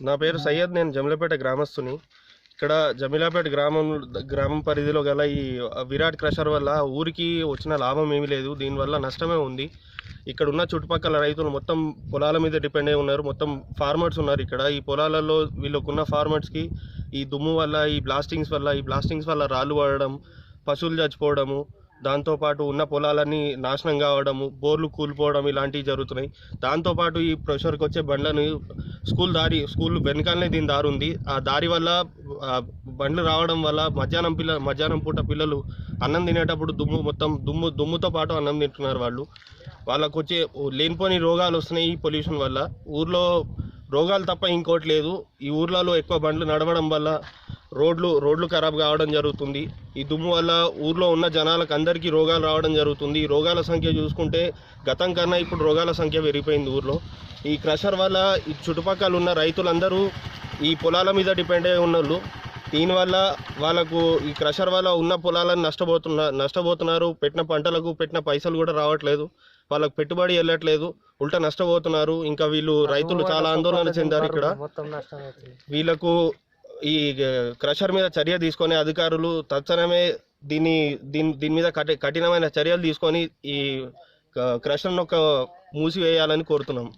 నా పేరు సయ్యద్ నేను జమిలపేట గ్రామస్తుని. ఇక్కడ జమిలాపేట గ్రామం గ్రామం పరిధిలో గల ఈ విరాట్ క్రషర్ వల్ల ఊరికి వచ్చిన లాభం ఏమీ లేదు. దీనివల్ల నష్టమే ఉంది. ఇక్కడ ఉన్న చుట్టుపక్కల రైతులు మొత్తం పొలాల మీద డిపెండ్ అయి ఉన్నారు. మొత్తం ఫార్మర్స్ ఉన్నారు ఇక్కడ. ఈ పొలాలలో వీళ్ళకున్న ఫార్మర్స్కి ఈ దుమ్ము వల్ల ఈ బ్లాస్టింగ్స్ వల్ల ఈ బ్లాస్టింగ్స్ వల్ల రాళ్ళు పడడం పశువులు చచ్చిపోవడము దాంతోపాటు ఉన్న పొలాలన్నీ నాశనం కావడము బోర్లు కూలిపోవడం ఇలాంటివి జరుగుతున్నాయి. దాంతోపాటు ఈ ప్రెషర్కి వచ్చే బండ్లను స్కూల్ దారి స్కూల్ వెనకాలనే దీని దారి ఉంది. ఆ దారి వల్ల బండ్లు రావడం వల్ల మధ్యాహ్నం పిల్ల మధ్యాహ్నం పూట పిల్లలు అన్నం తినేటప్పుడు దుమ్ము మొత్తం దుమ్ము దుమ్ముతో పాటు అన్నం తింటున్నారు వాళ్ళు. వాళ్ళకు వచ్చే లేనిపోని రోగాలు వస్తున్నాయి ఈ పొల్యూషన్ వల్ల. ఊర్లో రోగాలు తప్ప ఇంకోటి లేదు. ఈ ఊర్లలో ఎక్కువ బండ్లు నడవడం వల్ల రోడ్లు రోడ్లు ఖరాబ్ కావడం జరుగుతుంది. ఈ దుమ్ము వల్ల ఊర్లో ఉన్న జనాలకు అందరికీ రోగాలు రావడం జరుగుతుంది. ఈ రోగాల సంఖ్య చూసుకుంటే గతం కన్నా ఇప్పుడు రోగాల సంఖ్య పెరిగిపోయింది ఊర్లో. ఈ క్రషర్ వల్ల ఈ చుట్టుపక్కల ఉన్న రైతులందరూ ఈ పొలాల మీద డిపెండ్ అయి ఉన్నోళ్ళు. దీనివల్ల వాళ్ళకు ఈ క్రషర్ వల్ల ఉన్న పొలాలను నష్టపోతున్న నష్టపోతున్నారు. పెట్టిన పంటలకు పెట్టిన పైసలు కూడా రావట్లేదు. వాళ్ళకు పెట్టుబడి వెళ్ళట్లేదు. ఉల్టా నష్టపోతున్నారు. ఇంకా వీళ్ళు రైతులు చాలా ఆందోళన చెందారు ఇక్కడ. వీళ్ళకు ఈ క్రషర్ మీద చర్య తీసుకొని అధికారులు తక్షణమే దీన్ని దీని దీని మీద కఠి కఠినమైన చర్యలు తీసుకొని ఈ క్రషర్ను ఒక మూసివేయాలని కోరుతున్నాం.